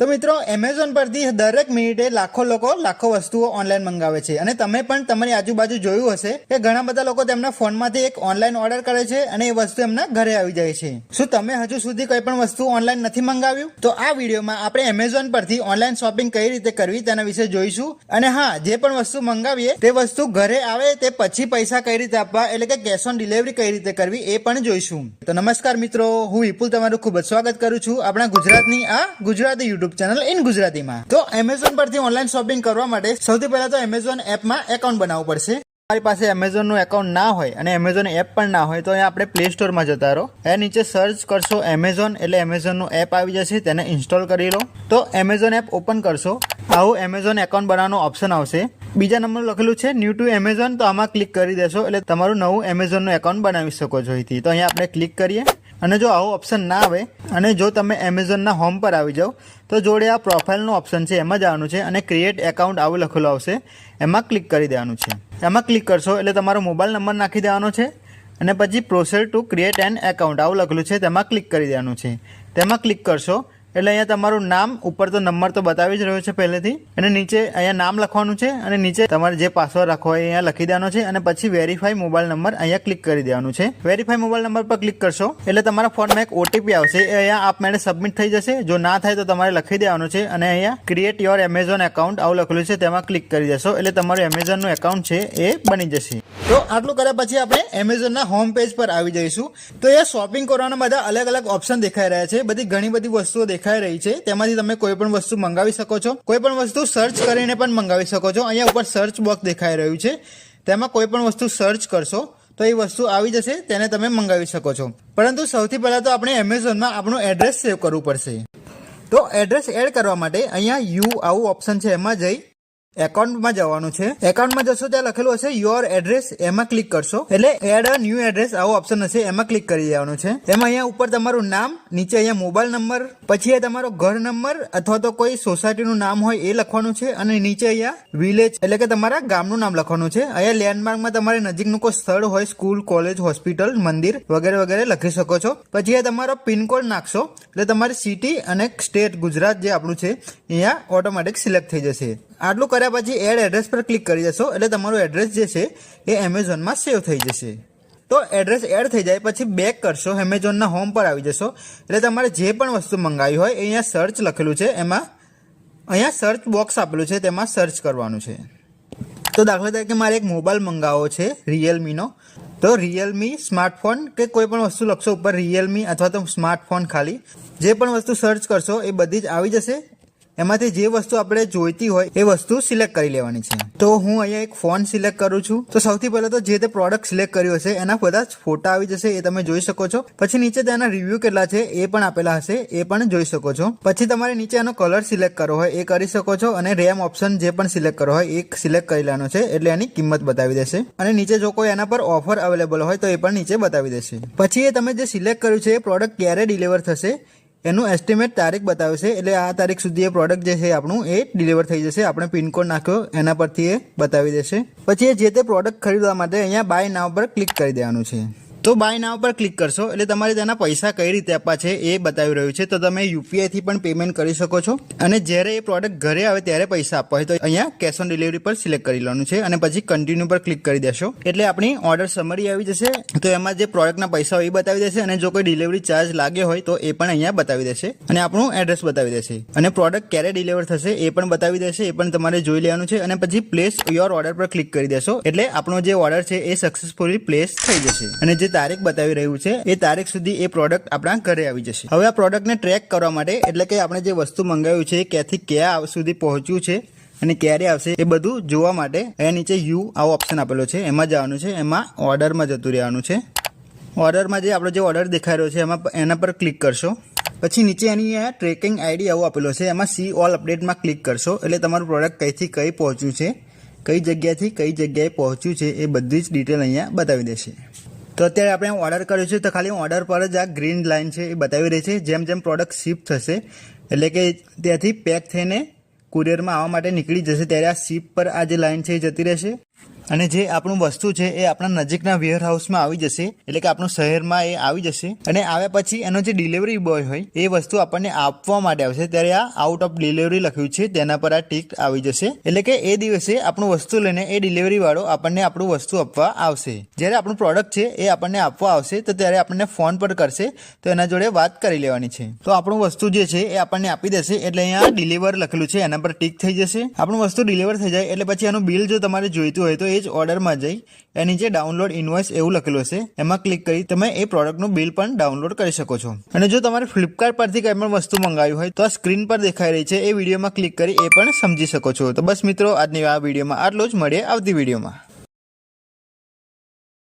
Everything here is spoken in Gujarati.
તો મિત્રો એમેઝોન પરથી દરેક મિનિટે લાખો લોકો લાખો વસ્તુઓ ઓનલાઈન મંગાવે છે. અને તમે પણ તમારી આજુબાજુ જોયું હશે કે ઘણા બધા લોકો તેમના ફોનમાંથી એક ઓનલાઈન ઓર્ડર કરે છે અને એ વસ્તુ એમના ઘરે આવી જાય છે. શું તમે હજુ સુધી કોઈ પણ વસ્તુ ઓનલાઈન નથી મંગાવ્યું? તો આ વિડીયોમાં આપણે એમેઝોન પરથી ઓનલાઈન શોપિંગ કઈ રીતે કરવી તેના વિશે જોઈશું. અને હા, જે પણ વસ્તુ મંગાવીએ, તે વસ્તુ ઘરે આવે, તે પછી પૈસા કઈ રીતે આપવા, એટલે કે કેશ ઓન ડિલિવરી કઈ રીતે કરવી, એ પણ જોઈશું. તો નમસ્કાર મિત્રો, હું વિપુલ તમારું ખૂબ જ સ્વાગત કરું છું આપણા ગુજરાતની આ ગુજરાતી યુટ્યુબ ચેનલ ઇન ગુજરાતીમાં. તો એમેઝોન પરથી ઓનલાઈન શોપિંગ કરવા માટે સૌથી પહેલા તો એમેઝોન એપમાં એકાઉન્ટ બનાવવું પડશે. તમારી પાસે એમેઝોનનું એકાઉન્ટ ના હોય અને એમેઝોન એપ પણ ના હોય, તો અહીંયા આપણે પ્લે સ્ટોરમાં જતા રહો. એ નીચે સર્ચ કરશો એમેઝોન એટલે એમેઝોનનું એપ આવી જશે, તેને ઇન્સ્ટોલ કરી લો. તો એમેઝોન એપ ઓપન કરશો. આવું એમેઝોન એકાઉન્ટ બનાવવાનો ઓપ્શન આવશે. બીજા નંબર લખેલું છે ન્યૂ ટુ એમેઝોન તો આમાં ક્લિક કરી દેશો, એટલે તમારું નવું એમેઝોનનું એકાઉન્ટ બનાવી શકો છો અહીંથી. તો અહીંયા આપણે ક્લિક કરીએ. અને જો આવો ઓપ્શન ના આવે અને જો તમે એમેઝોનના હોમ પર આવી જાઓ, તો જોડે આ પ્રોફાઇલનું ઓપ્શન છે, એમાં જવાનું છે અને ક્રિએટ એકાઉન્ટ આવું લખેલું આવશે. એમાં ક્લિક કરી દેવાનું છે. એમાં ક્લિક કરશો એટલે તમારો મોબાઈલ નંબર નાખી દેવાનો છે અને પછી process to create an account આવું લખેલું છે, તેમાં ક્લિક કરી દેવાનું છે. તેમાં ક્લિક કરશો એટલે અહીંયા તમારું નામ ઉપર તો નંબર તો બતાવી જ રહ્યો છે પહેલેથી. અને નીચે અહીંયા નામ લખવાનું છે અને નીચે તમારે જે પાસવર્ડ રાખવો હોય અહીંયા લખી દેવાનો છે. અને પછી વેરીફાઈ મોબાઈલ નંબર અહીંયા ક્લિક કરી દેવાનું છે. વેરીફાઈ મોબાઈલ નંબર પર ક્લિક કરશો એટલે તમારા ફોનમાં એક ઓટીપી આવશે. એ અહીંયા આપમેળે સબમિટ થઈ જશે. જો ના થાય તો તમારે લખી દેવાનું છે અને અહીંયા ક્રિએટ યોર એમેઝોન એકાઉન્ટ આવું લખેલું છે. તેમાં ક્લિક કરી દેશો. એટલે તમારું એમેઝોનનું એકાઉન્ટ છે એ બની જશે. તો આટલું કર્યા પછી આપણે એમેઝોનના હોમ પેજ પર આવી જઈશું. તો અહીંયા શોપિંગ કરવાના બધા અલગ અલગ ઓપ્શન દેખાઈ રહ્યા છે. બધી ઘણી બધી વસ્તુઓ દેખાઈ રહી છે. તેમાંથી તમે કોઈ પણ વસ્તુ મંગાવી શકો છો. કોઈ પણ વસ્તુ સર્ચ કરીને પણ મંગાવી શકો છો. અહીંયા ઉપર સર્ચ બોક્સ દેખાઈ રહ્યું છે. તેમાં કોઈ પણ વસ્તુ સર્ચ કરશો, તો એ વસ્તુ આવી જશે. તેને તમે મંગાવી શકો છો. પરંતુ સૌથી પહેલાં તો આપણે એમેઝોનમાં આપણું એડ્રેસ સેવ કરવું પડશે. તો એડ્રેસ એડ કરવા માટે અહીંયા યુ આવું ઓપ્શન છે. એમાં જઈ એકાઉન્ટમાં જવાનું છે. એકાઉન્ટમાં જશો ત્યાં લખેલું હશે યોર એડ્રેસ એમાં ક્લિક કરશો. એટલે એડ અ ન્યૂ એડ્રેસ આવો ઓપ્શન હશે, એમાં ક્લિક કરી દેવાનું છે. એમાં અહીંયા ઉપર તમારું નામ, નીચે અહીંયા મોબાઈલ નંબર પછી એ તમારો ઘર નંબર અથવા તો કોઈ સોસાયટીનું નામ હોય એ લખવાનું છે અને નીચે અહીંયા વિલેજ એટલે કે તમારા ગામનું નામ લખવાનું છે. અહીંયા લેન્ડમાર્કમાં તમારે નજીકનું કોઈ સ્થળ હોય સ્કૂલ કોલેજ હોસ્પિટલ મંદિર વગેરે વગેરે લખી શકો છો. પછી એ તમારો પિનકોડ નાખશો, એટલે તમારી સિટી અને સ્ટેટ ગુજરાત જે આપણું છે, અહીંયા ઓટોમેટિક સિલેક્ટ થઈ જશે. આટલું કર્યા પછી એડ એડ્રેસ પર ક્લિક કરી જશો. એટલે તમારું એડ્રેસ જે છે, એ એમેઝોનમાં સેવ થઈ જશે. તો એડ્રેસ એડ થઈ જાય પછી બેક કરશો. એમેઝોનના હોમ પર આવી જશો. એટલે તમારે જે પણ વસ્તુ મંગાવી હોય, એ અહીંયા સર્ચ લખેલું છે. એમાં અહીંયા સર્ચ બોક્સ આપેલું છે. તેમાં સર્ચ કરવાનું છે. તો દાખલા તરીકે મારે એક મોબાઈલ મંગાવવો છે રિયલમીનો તો રિયલમી સ્માર્ટફોન કે કોઈ પણ વસ્તુ લખશો ઉપર રિયલમી અથવા તો સ્માર્ટફોન ખાલી. જે પણ વસ્તુ સર્ચ કરશો, એ બધી જ આવી જશે. એમાંથી જે વસ્તુ આપણે જોઈતી હોય એ વસ્તુ સિલેક્ટ કરી લેવાની છે. તો હું અહીંયા એક ફોન સિલેક્ટ કરું છું. તો સૌથી પહેલા તો જે તે પ્રોડક્ટ સિલેક્ટ કર્યો હશે, એના બધા જ ફોટા આવી જશે, એ તમે જોઈ શકો છો. પછી નીચે તેના રિવ્યૂ કેટલા છે, એ પણ આપેલા હશે, એ પણ જોઈ શકો છો. પછી તમારે નીચે એનો કલર સિલેક્ટ કરવો હોય, એ કરી શકો છો. અને રેમ ઓપ્શન જે પણ સિલેક્ટ કરવો હોય, એ સિલેક્ટ કરી લેવાનો છે, એટલે એની કિંમત બતાવી દેશે. અને નીચે જો કોઈ એના પર ઓફર અવેલેબલ હોય, તો એ પણ નીચે બતાવી દેશે. પછી એ તમે જે સિલેક્ટ કર્યું છે, એ પ્રોડક્ટ ક્યારે ડિલિવર થશે એનું એસ્ટિમેટ તારીખ બતાવશે એટલે આ તારીખ સુધી એ પ્રોડક્ટ જે છે આપણું એ ડિલિવર થઈ જશે. આપણે પિનકોડ નાખ્યો, એના પરથી એ બતાવી દેશે. પછી એ જે તે પ્રોડક્ટ ખરીદવા માટે અહીંયા બાય નાવ પર ક્લિક કરી દેવાનું છે. તો બાય નાવ પર ક્લિક કરશો. એટલે તમારે તેના પૈસા કઈ રીતે આપવા છે એ બતાવી રહ્યું છે. તો તમે યુપીઆઈથી પણ પેમેન્ટ કરી શકો છો. અને જ્યારે એ પ્રોડક્ટ ઘરે આવે ત્યારે પૈસા આપવા હોય તો અહીંયા કેશ ઓન ડિલિવરી પર સિલેક્ટ કરી લેવાનું છે. અને પછી કન્ટિન્યુ પર ક્લિક કરી દેશો. એટલે આપણી ઓર્ડર સમરી આવી જશે. તો એમાં જે પ્રોડક્ટના પૈસા હોય એ બતાવી દેશે. અને જો કોઈ ડિલિવરી ચાર્જ લાગે હોય તો એ પણ અહીંયા બતાવી દેશે. અને આપણું એડ્રેસ બતાવી દેશે. અને પ્રોડક્ટ ક્યારે ડિલિવર થશે એ પણ બતાવી દેશે. એ પણ તમારે જોઈ લેવાનું છે. અને પછી પ્લેસ યોર ઓર્ડર પર ક્લિક કરી દેશો. એટલે આપણો જે ઓર્ડર છે એ સક્સેસફુલી પ્લેસ થઈ જશે. અને જે તારીખ બતાવી રહ્યું છે, એ તારીખ સુધી એ પ્રોડક્ટ આપણા ઘરે આવી જશે. હવે આ પ્રોડક્ટને ટ્રેક કરવા માટે, એટલે કે આપણે જે વસ્તુ મંગાવ્યું છે, એ ક્યાંથી ક્યાં સુધી પહોંચ્યું છે અને ક્યારે આવશે, એ બધું જોવા માટે અહીંયા નીચે યુ આવો ઓપ્શન આપેલો છે. એમાં જવાનું છે, એમાં ઓર્ડરમાં જતું રહેવાનું છે. ઓર્ડરમાં જે આપણો જે ઓર્ડર દેખાઈ રહ્યો છે, એમાં એના પર ક્લિક કરશો. પછી નીચે એની અહીંયા ટ્રેકિંગ આઈડી આવો આપેલો છે, એમાં સી ઓલ અપડેટમાં ક્લિક કરશો. એટલે તમારું પ્રોડક્ટ કઈથી કઈ પહોંચ્યું છે, કઈ જગ્યાથી કઈ જગ્યાએ પહોંચ્યું છે, એ બધી જ ડિટેલ અહીંયા બતાવી દેશે. તો અત્યારે આપણે ઓર્ડર કર્યો છે, તો ખાલી ઓર્ડર પર જ આ ગ્રીન લાઇન છે એ બતાવી રહી છે. જેમ જેમ પ્રોડક્ટ શિફ્ટ થશે, એટલે કે ત્યાંથી પેક થઈને કુરિયરમાં આવવા માટે નીકળી જશે, ત્યારે આ શિપ પર આ જે લાઇન છે એ જતી રહેશે. અને જે આપણું વસ્તુ છે એ આપણા નજીકના વેર હાઉસમાં આવી જશે, એટલે કે આપણું શહેરમાં એ આવી જશે. અને આવ્યા પછી એનો જે ડિલિવરી બોય હોય, એ વસ્તુ આપણને આપવા માટે આવશે. ત્યારે આ આઉટ ઓફ ડિલિવરી લખ્યું છે, તેના પર આ ટીક આવી જશે. એટલે કે એ દિવસે આપણું વસ્તુ લઈને એ ડિલિવરી વાળો આપણને આપણું વસ્તુ આપવા આવશે. જ્યારે આપણું પ્રોડક્ટ છે, એ આપણને આપવા આવશે, તો ત્યારે આપણને ફોન પર કરશે, તો એના જોડે વાત કરી લેવાની છે. તો આપણું વસ્તુ જે છે, એ આપણને આપી દેશે, એટલે અહીંયા ડિલિવર લખેલું છે, એના પર ટીક થઈ જશે. આપણું વસ્તુ ડિલિવર થઈ જાય, એટલે પછી એનું બિલ જો તમારે જોઈતું હોય, તો એ જ ઓર્ડરમાં જઈ, એની જે ડાઉનલોડ ઇન્વોઇસ એવું લખેલું હશે. એમાં ક્લિક કરી તમે એ પ્રોડક્ટનું બિલ પણ ડાઉનલોડ કરી શકો છો. અને જો તમારે ફ્લિપકાર્ટ પરથી કંઈ પણ વસ્તુ મંગાવી હોય, તો આ સ્ક્રીન પર દેખાઈ રહી છે, એ વિડીયોમાં ક્લિક કરી એ પણ સમજી શકો છો. તો બસ મિત્રો, આજની આ વિડીયોમાં આટલું જ. મળીએ આવતી વિડીયોમાં